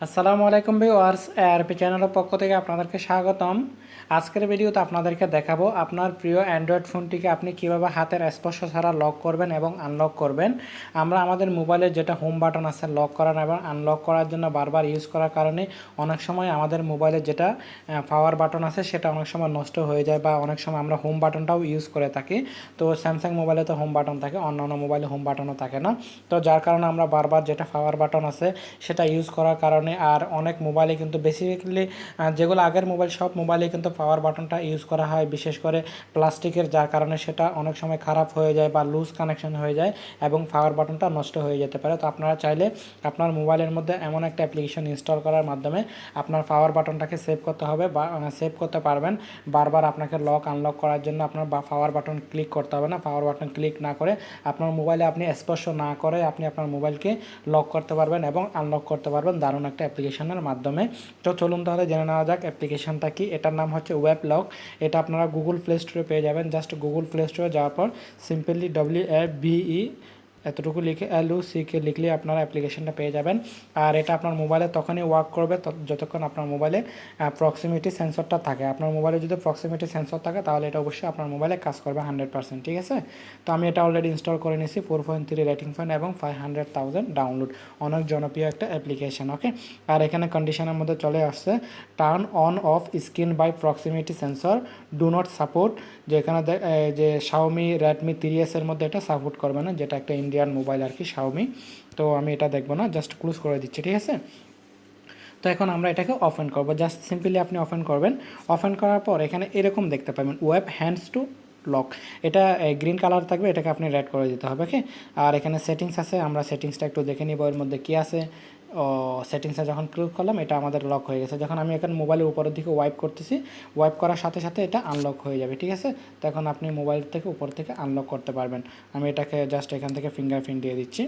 আসসালামু আলাইকুম viewers ARP চ্যানেলের পক্ষ থেকে আপনাদেরকে স্বাগতম। আজকের ভিডিওতে আপনাদেরকে দেখাবো আপনার প্রিয় অ্যান্ড্রয়েড ফোনটিকে আপনি কীভাবে হাতের স্পর্শ ছাড়া লক করবেন এবং আনলক করবেন। আমরা আমাদের মোবাইলে যেটা হোম বাটন আছে লক করার এবং আনলক করার জন্য বারবার ইউজ করার কারণে অনেক সময় আমাদের মোবাইলে যেটা পাওয়ার বাটন আছে সেটা অনেক সময় নষ্ট হয়ে যায় বা অনেক সময় আমরা হোম বাটনটাও ইউজ করে থাকি। তো স্যামসাং মোবাইলে তো হোম বাটন থাকে অন্য অন্য মোবাইলে হোম বাটনও থাকে না। তো যার কারণে আমরা বারবার যেটা পাওয়ার বাটন আছে সেটা ইউজ করার কারণে আর অনেক মোবাইলে কিন্তু বেসিক্যালি যেগুলো আগের মোবাইল সব মোবাইলে কিন্তু পাওয়ার বাটনটা ইউজ করা হয়, বিশেষ করে প্লাস্টিকের, যার কারণে সেটা অনেক সময় খারাপ হয়ে যায় বা লুজ কানেকশন হয়ে যায় এবং পাওয়ার বাটনটা নষ্ট হয়ে যেতে পারে। তো আপনারা চাইলে আপনার মোবাইলের মধ্যে এমন একটা অ্যাপ্লিকেশন ইনস্টল করার মাধ্যমে আপনার পাওয়ার বাটনটাকে সেভ করতে হবে বা সেভ করতে পারবেন। বারবার আপনাকে লক আনলক করার জন্য আপনার পাওয়ার বাটন ক্লিক করতে হবে না। পাওয়ার বাটন ক্লিক না করে আপনার মোবাইলে আপনি স্পর্শ না করে আপনি আপনার মোবাইলকে লক করতে পারবেন এবং আনলক করতে পারবেন। দারুণ একটা অ্যাপ্লিকেশনের মাধ্যমে। তো চলুন তাহলে জেনে নেওয়া যাক অ্যাপ্লিকেশনটা কি। এটার নাম হচ্ছে ওয়েব লক এটা আপনারা গুগল প্লে স্টোরে পেয়ে যাবেন। জাস্ট গুগল প্লে স্টোরে যাওয়ার পর সিম্পলি ডব্লিউ এ বিই এতটুকু লিখে এল সিকে লিখলে আপনারা অ্যাপ্লিকেশনটা পেয়ে যাবেন। আর এটা আপনার মোবাইলে তখনই ওয়ার্ক করবে যতক্ষণ আপনার মোবাইলে প্রক্সিমিটি সেন্সরটা থাকে। আপনার মোবাইলে যদি প্রক্সিমিটি সেন্সর থাকে, তাহলে এটা অবশ্যই আপনার মোবাইলে কাজ করবে হান্ড্রেড পার্সেন্ট ঠিক আছে? তো আমি এটা অলরেডি ইনস্টল করে নিয়েছি four point three rating phone এবং ফাইভ হান্ড্রেড থাউজেন্ড ডাউনলোড অনেক জনপ্রিয় একটা অ্যাপ্লিকেশন ওকে আর এখানে কন্ডিশনের মধ্যে চলে আসছে turn on off screen by proximity sensor do not support যেখানে যে শাওমি রেডমি থ্রি এসের মধ্যে এটা সাপোর্ট করবে না, যেটা একটা ইন্ডিয়ান মোবাইল আর কি শাওমি তো আমি এটা দেখব না জাস্ট ক্লোজ করে দিচ্ছি, ঠিক আছে? তো এখন আমরা এটাকে অফেন করব। জাস্ট সিম্পলি আপনি অফেন করবেন। অফেন করার পর এখানে এরকম দেখতে পাবেন ওয়েব হ্যান্ডস টু লক এটা গ্রিন কালার থাকবে, এটাকে আপনি রেড করে দিতে হবে ওকে আর এখানে সেটিংস আছে, আমরা সেটিংসটা একটু দেখে নিব, এর মধ্যে কী আছে। ও সেটিংসে যখন ক্লিক করলাম, এটা আমাদের লক হয়ে গেছে। যখন আমি এখানে মোবাইলের উপরের দিকে ওয়াইপ করতেছি ওয়াইপ করার সাথে সাথে এটা আনলক হয়ে যাবে, ঠিক আছে? তখন আপনি মোবাইল থেকে উপর থেকে আনলক করতে পারবেন। আমি এটাকে জাস্ট এখান থেকে ফিঙ্গারপ্রিন্ট দিয়ে দিচ্ছি।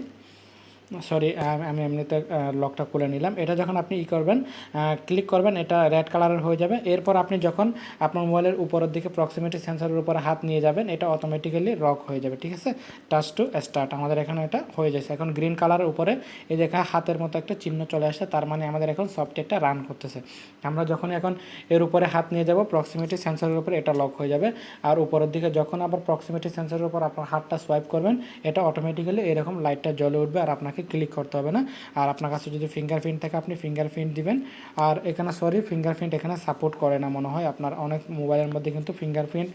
সরি আমি এমনিতে লকটা খুলে নিলাম। এটা যখন আপনি ই করবেন ক্লিক করবেন, এটা রেড কালারের হয়ে যাবে। এরপর আপনি যখন আপনার মোবাইলের উপরের দিকে প্রক্সিমিটি সেন্সরের উপরে হাত নিয়ে যাবেন, এটা অটোমেটিক্যালি লক হয়ে যাবে, ঠিক আছে? টাচ টু স্টার্ট আমাদের এখানে এটা হয়ে যাচ্ছে। এখন গ্রিন কালারের উপরে এই দেখা হাতের মতো একটা চিহ্ন চলে আসছে, তার মানে আমাদের এখন সফটওয়্যারটা রান করতেছে। আমরা যখন এখন এর উপরে হাত নিয়ে যাব প্রক্সিমিটি সেন্সরের উপরে এটা লক হয়ে যাবে। আর উপরের দিকে যখন আবার প্রক্সিমিটি সেন্সরের উপর আপনার হাতটা সোয়াইপ করবেন, এটা অটোমেটিক্যালি এরকম লাইটটা জ্বলে উঠবে আর আপনাকে ক্লিক করতে হবে না। আর আপনার কাছে যদি ফিঙ্গারপ্রিন্ট থাকে, আপনি ফিঙ্গারপ্রিন্ট দিবেন। আর এখানে সরি ফিঙ্গারপ্রিন্ট এখানে সাপোর্ট করে না মনে হয়। আপনার অনেক মোবাইলের মধ্যে কিন্তু ফিঙ্গারপ্রিন্ট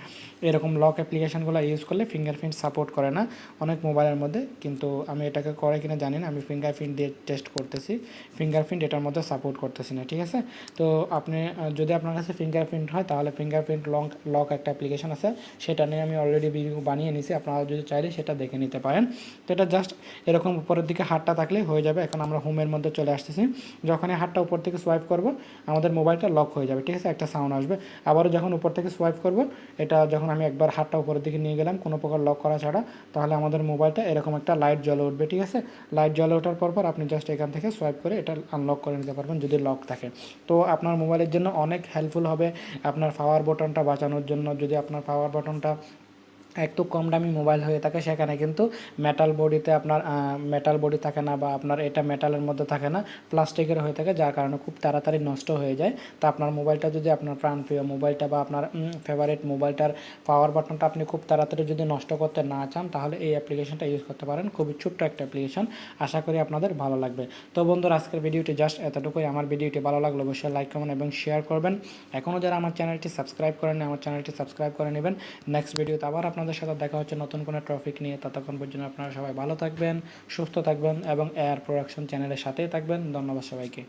এরকম লক অ্যাপ্লিকেশনগুলো ইউজ করলে ফিঙ্গারপ্রিন্ট সাপোর্ট করে না। অনেক মোবাইলের মধ্যে। কিন্তু আমি এটাকে করে কিনা জানি না। আমি ফিঙ্গারপ্রিন্ট দিয়ে টেস্ট করতেছি। ফিঙ্গারপ্রিন্ট এটার মধ্যে সাপোর্ট করতেছি না, ঠিক আছে? তো আপনি যদি আপনার কাছে ফিঙ্গারপ্রিন্ট হয়, তাহলে ফিঙ্গারপ্রিন্ট লক লক একটা অ্যাপ্লিকেশন আছে। সেটা নিয়ে আমি অলরেডি বানিয়ে নিছি। আপনারা যদি চাইলে সেটা দেখে নিতে পারেন। তো এটা জাস্ট এরকম উপরের দিকে হাতটা থাকলেই হয়ে যাবে। এখন আমরা হোমের মধ্যে চলে আসতেছি। যখনই হাতটা উপর থেকে সোয়াইপ করব, আমাদের মোবাইলটা লক হয়ে যাবে, ঠিক আছে? একটা সাউন্ড আসবে। আবারও যখন উপর থেকে সোয়াইপ করব, এটা যখন আমি একবার হাতটা উপরের দিকে নিয়ে গেলাম, কোনো প্রকার লক করা ছাড়া, তাহলে আমাদের মোবাইলটা এরকম একটা লাইট জ্বলে উঠবে, ঠিক আছে? লাইট জ্বলে ওঠার পর পর আপনি জাস্ট এখান থেকে সোয়াইপ করে এটা আনলক করে নিতে পারবেন যদি লক থাকে। তো আপনার মোবাইলের জন্য অনেক হেল্পফুল হবে। আপনার পাওয়ার বটনটা বাঁচানোর জন্য, যদি আপনার পাওয়ার বটনটা একটু কম দামি মোবাইল হয়ে থাকে সেখানে, কিন্তু মেটাল বডিতে আপনার মেটাল বডি থাকে না বা আপনার এটা মেটালের মধ্যে থাকে না প্লাস্টিকের হয়ে থাকে, যার কারণে খুব তাড়াতাড়ি নষ্ট হয়ে যায়। তো আপনার মোবাইলটা যদি আপনার প্রাণপ্রিয় মোবাইলটা বা আপনার ফেভারিট মোবাইলটার পাওয়ার বাটনটা আপনি খুব তাড়াতাড়ি যদি নষ্ট করতে না চান, তাহলে এই অ্যাপ্লিকেশনটা ইউজ করতে পারেন। খুবই ছোট্ট একটা অ্যাপ্লিকেশন আশা করি আপনাদের ভালো লাগবে। তো বন্ধুরা, আজকের ভিডিওটি জাস্ট এতটুকুই। আমার ভিডিওটি ভালো লাগল অবশ্যই লাইক কমেন্ট এবং শেয়ার করবেন। এখনও যারা আমার চ্যানেলটি সাবস্ক্রাইব করেন আমার চ্যানেলটি সাবস্ক্রাইব করে নেবেন। নেক্সট ভিডিওতে আবার আপনাদের আপনাদের সাথে দেখা হচ্ছে নতুন কোনো টপিক নিয়ে। ততক্ষণ পর্যন্ত আপনারা সবাই ভালো থাকবেন, সুস্থ থাকবেন এবং এয়ার প্রোডাকশন চ্যানেলের সাথেই থাকবেন। ধন্যবাদ সবাইকে।